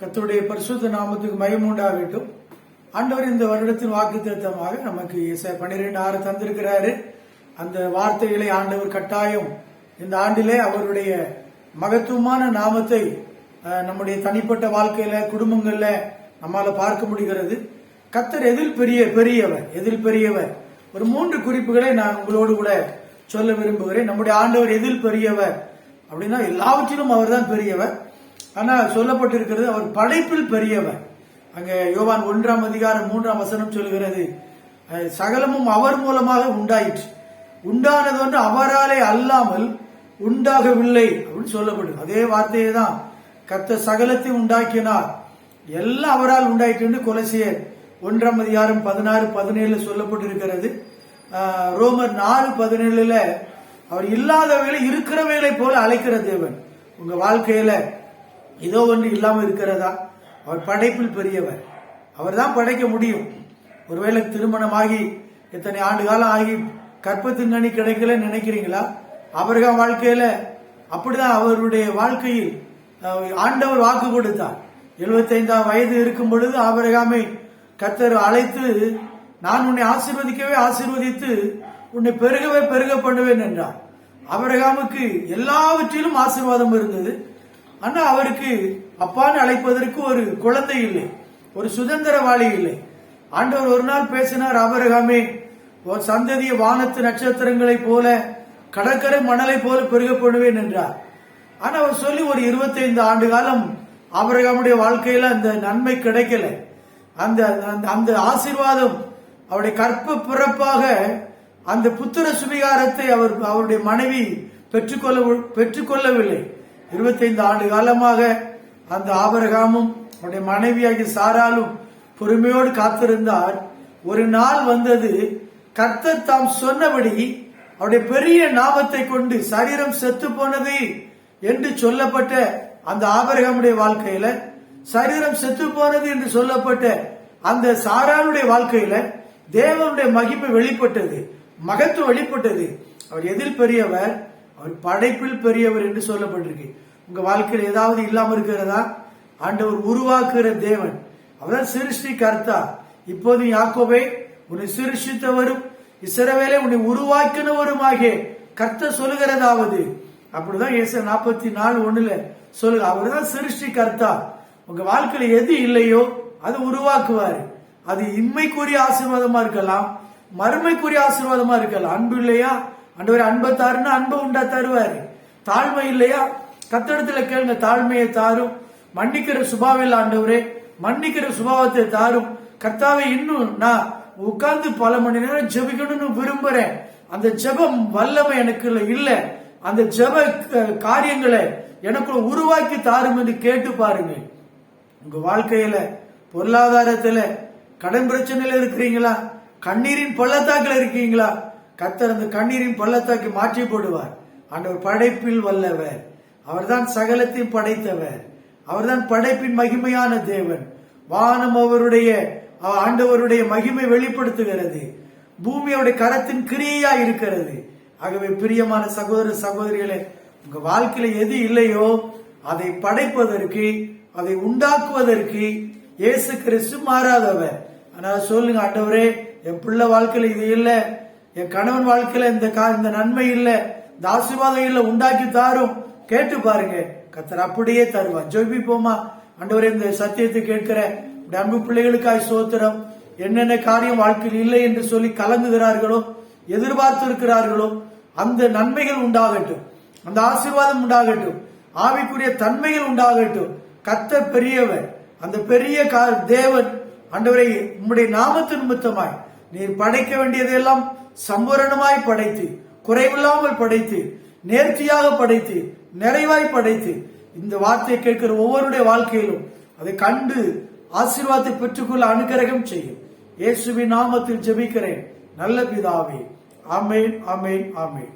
கத்தருடைய பரிசுத்த நாமத்துக்கு மயம் உண்டாகட்டும். ஆண்டவர் இந்த வருடத்தின் வாக்கு திருத்தமாக நமக்கு பன்னிரெண்டு ஆறு தந்திருக்கிறாரு. அந்த வார்த்தைகளை ஆண்டவர் கட்டாயம் இந்த ஆண்டிலே அவருடைய மகத்துவமான நாமத்தை நம்முடைய தனிப்பட்ட வாழ்க்கையில குடும்பங்கள்ல நம்மால பார்க்க முடிகிறது. கத்தர் எதில் பெரிய பெரியவர் எதில் பெரியவர்? ஒரு மூன்று குறிப்புகளை நான் உங்களோடு கூட சொல்ல விரும்புகிறேன். நம்முடைய ஆண்டவர் எதில் பெரியவர்? அப்படின்னா எல்லாவற்றிலும் அவர்தான் பெரியவர். ஆனா சொல்லப்பட்டிருக்கிறது அவர் படைப்பில் பெரியவர். அங்க யோவான் ஒன்றாம் அதிகாரம் மூன்றாம் வசனம் சொல்கிறது சகலமும் அவர் மூலமாக உண்டாயிற்று. உண்டானது வந்து அவராலே அல்லாமல் உண்டாகவில்லை அப்படின்னு சொல்லப்படும் அதே வார்த்தையை தான் கத்த சகலத்தை உண்டாக்கினார். எல்லாம் அவரால் உண்டாயிற்று என்று கொலசியர் ஒன்றாம் அதிகாரம் பதினாறு பதினேழுல சொல்லப்பட்டிருக்கிறது. ரோமர் நாலு பதினேழுல அவர் இல்லாதவைகளை இருக்கிறவைகளை போல அழைக்கிற தேவன். உங்க வாழ்க்கையில ஏதோ ஒன்று இல்லாமல் இருக்கிறதா? அவர் படைப்பில் பெரியவர். அவர் தான் படைக்க முடியும். ஒருவேளை திருமணமாகி இத்தனை ஆண்டு காலம் ஆகி கற்பத்தின் அணி கிடைக்கல நினைக்கிறீங்களா? அவர்கள் வாழ்க்கையில அப்படிதான் அவருடைய வாழ்க்கையில் ஆண்டவர் வாக்கு கொடுத்தார். 75 வயது இருக்கும் பொழுது ஆபரகாமை கத்தர் அழைத்து நான் உன்னை ஆசீர்வதிக்கவே ஆசீர்வதித்து உன்னை பெருகவே பெருக பண்ணுவேன் என்றார். ஆபிரகாமுக்கு எல்லாவற்றிலும் ஆசீர்வாதம் இருந்தது. ஆனா அவருக்கு அப்பான்னு அழைப்பதற்கு ஒரு குழந்தை இல்லை ஒரு சுதந்திரவாளி இல்லை. ஆண்டவர் ஒரு நாள் பேசினார் ஆபரகாமே ஒரு சந்ததிய வானத்து நட்சத்திரங்களைப் போல கடற்கரை மணலை போல பெருக பண்ணுவேன் என்றார். ஆனா அவர் சொல்லி ஒரு 25 ஆண்டு காலம் அபரகாமுடைய வாழ்க்கையில அந்த நன்மை கிடைக்கல. அந்த அந்த- அந்த ஆசீர்வாதம் அவருடைய கற்ப பிறப்பாக அந்த புத்திர சுவிகாரத்தை அவர் அவருடைய மனைவி பெற்றுக்கொள்ள பெற்றுக்கொள்ளவில்லை. 25 ஆண்டு காலமாக அந்த ஆபரகாமும் அவருடைய மனைவியாகிய சாராலும் பொறுமையோடு காத்திருந்தார். ஒரு நாள் வந்தது கர்த்தர் தாம் சொன்னபடி அவருடைய பெரிய நாமத்தை கொண்டு சரீரம் செத்து போனது என்று சொல்லப்பட்ட அந்த ஆபரகமுடைய வாழ்க்கையில சரீரம் செத்து போனது என்று சொல்லப்பட்ட அந்த சாராளுடைய வாழ்க்கையில தேவனுடைய மகிமை வெளிப்பட்டது மகத்துவம் வெளிப்பட்டது. அவர் எதில் பெரியவர்? அவர் படைப்பில் பெரியவர் என்று சொல்லப்பட்டிருக்கு. உங்க வாழ்க்கையில் ஏதாவது இல்லாம இருக்கிறதா? ஆண்டவர் உருவாக்குகிற தேவன். அவர்தான் சிருஷ்டி கர்த்தா. இப்போது யாக்கோபே உன்னை சிருஷித்தவரும் இசரவேலை உன்னை உருவாக்கினவருமாக கர்த்த சொல்லுகிறதாவது? அப்படிதான் ஏச நாற்பத்தி நாலு ஒண்ணுல சொல்லுங்க அவர்தான் சிருஷ்டி கர்த்தா. உங்க வாழ்க்கையில எது இல்லையோ அது உருவாக்குவாரு. அது இம்மைக்குரிய ஆசீர்வாதமா இருக்கலாம் மறுமைக்குரிய ஆசீர்வாதமா இருக்கலாம். அன்பு இல்லையா? அண்டவர் அன்பை தாருன்னா அன்பை உண்டா தருவாரு. தாழ்மை இல்லையா? கத்தடத்துல கேளுங்க தாழ்மையை தாரும். மன்னிக்கிற சுபாவில் ஆண்டவரே. மன்னிக்கிற சுபாவத்தை தாரும். கர்த்தாவை இன்னும் நான் உட்கார்ந்து பல மணி நேரம் ஜெபிக்கணும்னு விரும்புறேன். அந்த ஜெபம் வல்லமை எனக்கு இல்ல. அந்த ஜெப காரியங்களை எனக்குள்ள உருவாக்கி தாரும் என்று கேட்டு பாருங்க. உங்க வாழ்க்கையில பொருளாதாரத்துல கடன் பிரச்சனையில இருக்கிறீங்களா? கண்ணீரின் பள்ளத்தாக்கில் இருக்கீங்களா? கத்தர் அந்த கண்ணீரின் பள்ளத்தாக்கை மாற்றி போடுவார். ஆண்டவர் படைப்பில் வல்லவர். அவர்தான் சகலத்தையும் படைத்தவர். அவர்தான் படைப்பின் மகிமையான தேவன். வானம் அவருடைய ஆண்டவருடைய மகிமை வெளிப்படுத்துகிறது. பூமி அவருடைய கரத்தின் கிரியா இருக்கிறது. ஆகவே பிரியமான சகோதர சகோதரிகளே உங்க வாழ்க்கையில எது இல்லையோ அதை படைப்பதற்கு அதை உண்டாக்குவதற்கு இயேசு கிறிஸ்து மாறாதவர். ஆனால் சொல்லுங்க ஆண்டவரே என் பிள்ளை வாழ்க்கையில இது இல்லை. என் கணவன் வாழ்க்கையில இந்த கா- இந்த நன்மை இல்ல இந்த ஆசீர்வாதம் இல்ல உண்டாக்கி தாரும். கேட்டு பாருங்க. கத்தர் அப்படியே தருவார். ஜெபிப்போமா? ஆண்டவரே இந்த சத்தியத்தை கேட்கிற அன்பு பிள்ளைகளுக்காய் சோத்திரம். என்னென்ன காரியம் வாழ்க்கையில் இல்லை என்று சொல்லி கலங்குகிறார்களோ எதிர்பார்த்து இருக்கிறார்களோ அந்த நன்மைகள் உண்டாகட்டும். அந்த ஆசீர்வாதம் உண்டாகட்டும். ஆவிக்குரிய தன்மைகள் உண்டாகட்டும். கத்தர் பெரியவர். அந்த பெரிய கா- தேவன் அண்டவரை உம்முடைய நாமத்து நிமித்தமாய் நீர் படைக்க வேண்டியதெல்லாம் சம்பூரணமாய் படைத்து குறைவில்லாமல் படைத்து நேர்த்தியாக படைத்து நிறைவாய் படைத்து இந்த வார்த்தையை கேட்கிற ஒவ்வொருடைய வாழ்க்கையிலும் அதை கண்டு ஆசீர்வாதத்தை பெற்றுக்கொள்ள அனுகிரகம் செய்யும். இயேசுவின் நாமத்தில் ஜெபிக்கிறேன். நல்ல பிதாவே. ஆமேன் ஆமேன் ஆமேன்.